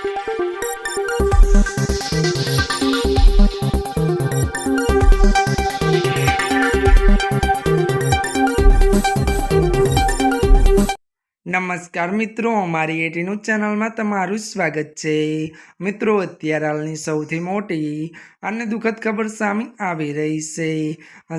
Thank you. નમસ્કાર મિત્રો, અમારી એટીનું ચેનલમાં તમારું સ્વાગત છે. મિત્રો, અત્યારે હાલની સૌથી મોટી અને દુઃખદ ખબર સામે આવી રહી છે.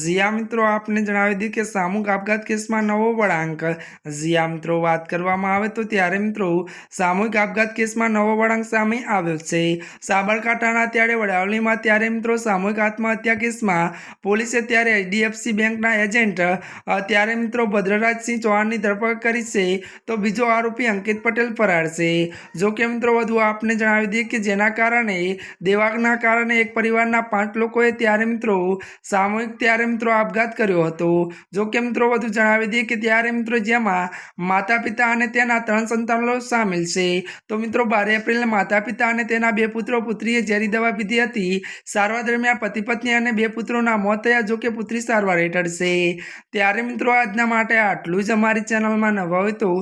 જીયા મિત્રો, આપને જણાવી દીધું કે સામૂહિક આપઘાત કેસમાં નવો વળાંક. જીયા મિત્રો, વાત કરવામાં આવે તો ત્યારે, મિત્રો, સામૂહિક આપઘાત કેસમાં નવો વળાંક સામે આવ્યો છે. સાબરકાંઠાના ત્યારે વડાવલીમાં ત્યારે, મિત્રો, સામૂહિક આત્મહત્યા કેસમાં પોલીસે ત્યારે એચડીએફસી બેંકના એજન્ટ ત્યારે, મિત્રો, ભદ્રરાજસિંહ ચૌહાણની ધરપકડ કરી છે. તો બીજો આરોપી અંકિત પટેલ ફરાર છે. જો કે મિત્રો, વધુ આપને જણાવી દઈએ કે જેના કારણે, દેવાગના કારણે એક પરિવારના પાંચ લોકોએ ત્યારે મિત્રો, સામૂહિક ત્યારે મિત્રો આપઘાત કર્યો હતો. જો કે મિત્રો, વધુ જણાવી દઈએ કે ત્યારે મિત્રો જેમાં માતા પિતા અને તેના ત્રણ સંતાનો સામેલ છે. તો મિત્રો, બાર એપ્રિલે માતા પિતા અને તેના બે પુત્રો પુત્રીએ ઝેરી દવા પીધી હતી. સારવાર દરમિયાન પતિ પત્ની અને બે પુત્રોના મોત થયા, જો કે પુત્રી સારવાર હેઠળ છે. ત્યારે મિત્રો, આજના માટે આટલું જ. અમારી ચેનલમાં નવા હોય તો